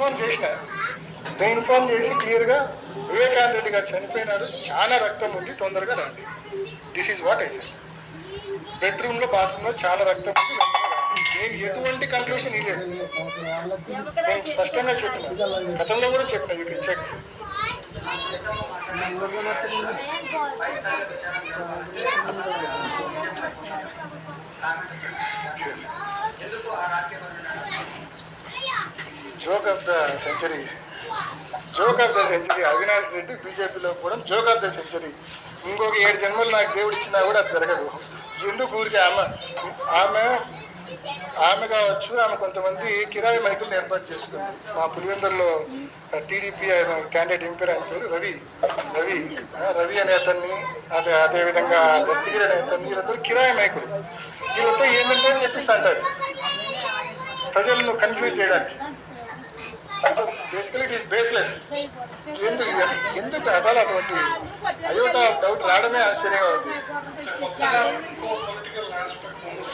Inform చేసిన. నేను inform చేసి క్లియర్గా వివేకానంద రెడ్డి గారు చనిపోయినారు. చాలా రక్తం ఉంది తొందరగా రండి. This is what I said బెడ్రూమ్లో బాత్రూంలో చాలా రక్తం ఉంది నేను ఎటువంటి కంక్లూషన్ ఇవ్వలేదు. నేను స్పష్టంగా చెప్పిన గతంలో కూడా చెప్పిన you can check joke of the century joke of the century Avinash Reddy బీజేపీలో కూడా జోక్ ఆఫ్ ద సెంచరీ ఇంకొక ఏడు జన్మలు నాకు దేవుడు ఇచ్చినా కూడా అది జరగదు. ఎందుకు ఊరికి ఆమె ఆమె ఆమె కావచ్చు ఆమె కొంతమంది కిరాయి మైకులను ఏర్పాటు చేసుకుంది. మా పులివెందుల్లో టీడీపీ ఆయన క్యాండిడేట్ ఎంపీర్ పేరు? ఆయన పేరు రవి. రవి రవి అనే అతన్ని అదే అదేవిధంగా దస్తగిరి అనే అతన్ని వీళ్ళందరూ కిరాయి మైకులు. వీళ్ళతో ఏంటంటే అని చెప్పేసి అంటారు. ప్రజలను కన్ఫ్యూజ్ చేయడానికి. బేసికలీ ఇట్ ఈస్ బేస్లెస్ ఎందుకు ఎందుకు అసలు అటువంటి అయోట డౌట్ రావడమే ఆశ్చర్యంగా ఉంది. పొలిటికల్ ఆస్పెక్ట్ ముందు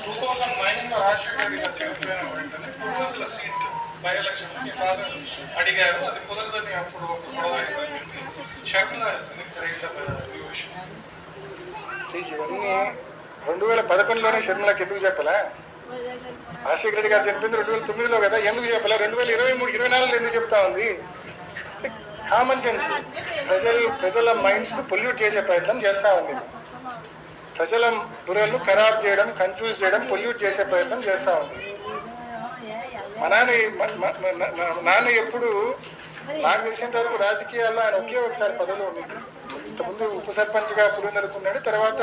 టూ థౌసండ్ నైన్లో రాజశేఖర రెడ్డి గారు చనిపోయిన వెంటనే పులివెందుల సీట్ బై ఎలక్షన్ మీ ఫాదర్ అడిగారు అది కుదరదని అప్పుడు ఒక గొడవ అయిపోయింది షర్మిల విషయం ఇవన్నీ రెండు వేల పదకొండులోనే షర్మిలకి ఎందుకు చెప్పలే? రాజశేఖర రెడ్డి గారు చెప్పింది రెండు వేల తొమ్మిదిలో కదా ఎందుకు చెప్పలే? రెండు వేల ఇరవై మూడు ఇరవై నాలుగులో ఎందుకు చెప్తా ఉంది? కామన్ సెన్స్ ప్రజలు ప్రజల మైండ్స్ను పొల్యూట్ చేసే ప్రయత్నం చేస్తూ ఉంది. ప్రజల బుర్రలను ఖరాబ్ చేయడం కన్ఫ్యూజ్ చేయడం పొల్యూట్ చేసే ప్రయత్నం చేస్తూ ఉంది. మా నాన్న నాన్న ఎప్పుడు నాకు తెలిసినంత వరకు రాజకీయాల్లో ఆయన ఒకే ఒకసారి పదవిలో ఉండింది. ఇంతకుముందు ఉప సర్పంచ్గా పులివెందులుకున్నాడు తర్వాత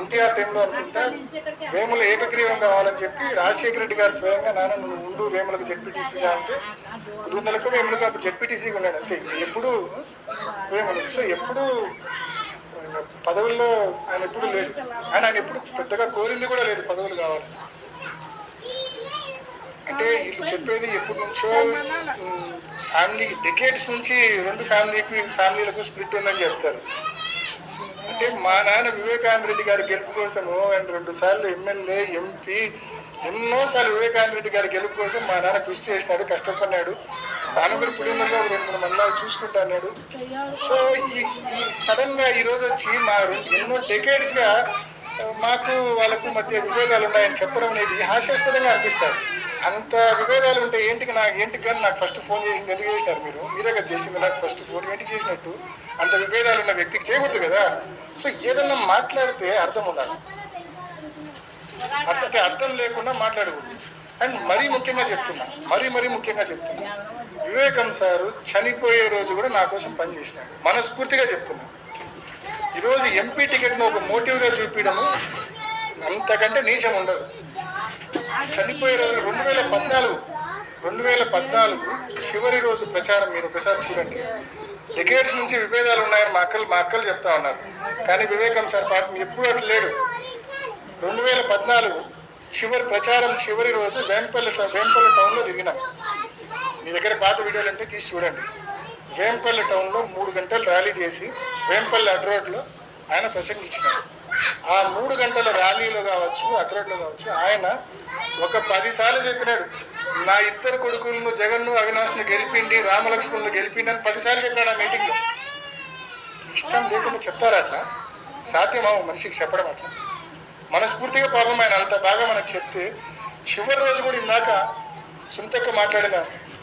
ఎన్టీఆర్ టైంలో అనుకుంటా వేముల ఏకగ్రీవం కావాలని చెప్పి రాజశేఖర రెడ్డి గారు స్వయంగా నాన్న నువ్వు ఉండు వేములకు జెడ్పీటీసీగా అంటే పులివెందులకు వేములకు అప్పుడు జెడ్పీటీసీగా ఉన్నాడు అంతే. ఇంక ఎప్పుడు వేములకు సో ఎప్పుడు పదవుల్లో ఆయన ఎప్పుడు లేడు. ఆయన ఆయన ఎప్పుడు పెద్దగా కోరింది కూడా లేదు పదవులు కావాలని. అంటే వీళ్ళు చెప్పేది ఎప్పటి నుంచో ఫ్యామిలీ డెకేడ్స్ నుంచి రెండు ఫ్యామిలీకి ఫ్యామిలీలకు స్ప్లిట్ ఉందని చెప్తారు. అంటే మా నాన్న వివేకానంద రెడ్డి గారి గెలుపు కోసము ఆయన రెండు సార్లు ఎమ్మెల్యే ఎంపీ ఎన్నోసార్లు వివేకానంద రెడ్డి గారి గెలుపు కోసం మా నాన్న కృషి చేసినాడు కష్టపడినాడు. నాన్న కూడా రెండు మూడు మండలాలు చూసుకుంటా అన్నాడు. సో ఈ ఈ సడన్గా ఈ రోజు వచ్చి మా ఎన్నో డెకేడ్స్గా మాకు వాళ్ళకు మధ్య విభేదాలు ఉన్నాయని చెప్పడం అనేది హాస్యాస్పదంగా అనిపిస్తారు అంత విభేదాలు ఉంటే ఏంటికి నాకు ఏంటి కానీ నాకు ఫస్ట్ ఫోన్ చేసింది ఎందుకు చేసినారు మీరు. మీరే కదా చేసింది నాకు ఫస్ట్ ఫోన్ ఏంటికి చేసినట్టు? అంత విభేదాలు ఉన్న వ్యక్తికి చేయకూడదు కదా. సో ఏదన్నా మాట్లాడితే అర్థం ఉండాలి. అర్థం అంటే అర్థం లేకుండా మాట్లాడకూడదు. అండ్ మరీ ముఖ్యంగా చెప్తున్నా మరీ మరీ ముఖ్యంగా చెప్తున్నా. వివేకం సారు చనిపోయే రోజు కూడా నా కోసం పనిచేసినాడు మనస్ఫూర్తిగా చెప్తున్నా. ఈరోజు ఎంపీ టికెట్ను ఒక మోటివ్గా చూపించడము అంతకంటే నీచం ఉండదు. చనిపోయే రోజు రెండు వేల పద్నాలుగు రెండు వేల పద్నాలుగు చివరి రోజు ప్రచారం మీరు ఒకసారి చూడండి. డికేట్స్ నుంచి విభేదాలు ఉన్నాయని మా అక్కలు మా అక్కలు చెప్తా ఉన్నారు. కానీ వివేకం సార్ పాపం ఎప్పుడూ అట్లా లేడు. రెండు వేల పద్నాలుగు చివరి ప్రచారం చివరి రోజు వేంపల్లి వేంపల్లి టౌన్లో దిగినాం. మీ దగ్గర పాత వీడియోలు అంటే తీసి చూడండి. వేంపల్లి టౌన్లో మూడు గంటలు ర్యాలీ చేసి వేంపల్లి అడ్రోడ్లో ఆయన ప్రసంగించినాడు. ఆ మూడు గంటల ర్యాలీలో కావచ్చు అడ్రోడ్లో కావచ్చు ఆయన ఒక పదిసార్లు చెప్పినాడు. నా ఇద్దరు కొడుకులను జగన్ను అవినాష్ను గెలిపిండి రామలక్ష్మణ్ను గెలిపిండి అని పదిసార్లు చెప్పాడు ఆ మీటింగ్లో. ఇష్టం లేకుండా చెప్తారా అట్లా సాధ్యమా మనిషికి చెప్పడం అట్లా? మనస్ఫూర్తిగా పాపం ఆయన అంత బాగా మనకు చెప్తే చివరి రోజు కూడా ఇందాక సుంతక్క మాట్లాడిన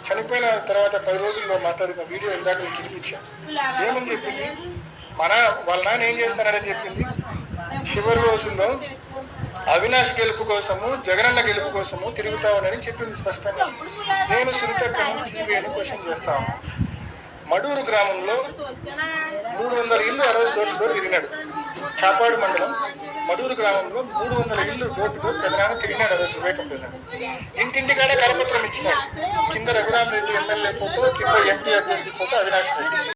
చనిపోయిన తర్వాత పది రోజుల్లో మాట్లాడిన వీడియో ఇందాక మీకు వినిపించాను. ఏమని చెప్పింది? మన వాళ్ళ నాన్న ఏం చేస్తానని చెప్పింది చివరి అవినాష్ గెలుపు కోసము జగనన్న గెలుపు కోసము తిరుగుతామని చెప్పింది స్పష్టంగా. నేను సునీతక్కను సిబిఐని క్వశ్చన్ చేస్తాను మడూరు గ్రామంలో మూడు వందల ఇల్లు అరవై డోర్ టు డోర్ తిరిగినాడు చాపాడు మండలం మడూరు గ్రామంలో మూడు వందల ఇల్లు డోర్ టు డోర్ పెదనాన్న తిరిగినాడు అరవై రోజు వివేకం పెదనాడు ఇంటింటికాడే కరపత్రం ఇచ్చినాడు. కింద రఘురామ్ రెడ్డి ఎమ్మెల్యే ఫోటో కింద ఎంపీ అభ్యర్థి ఫోటో అవినాష్ రెడ్డి.